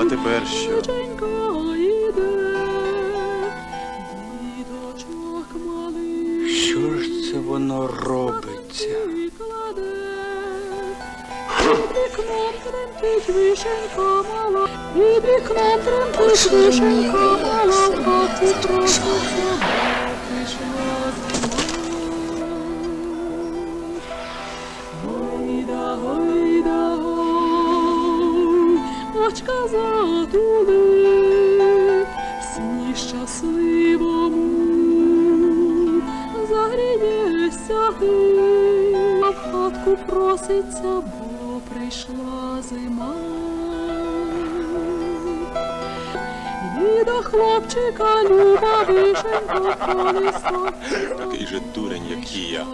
А тепер що? Що ж це воно робиться? Вікном тремтить вишенька мала, під вікном тремтить вишенька мала, прийшла Гой, очка затули, сні щасливому, ти, а в хатку проситься, бо прийшла зима. До хлопчика люба вишенька колесо. Такий же дурень, як і я.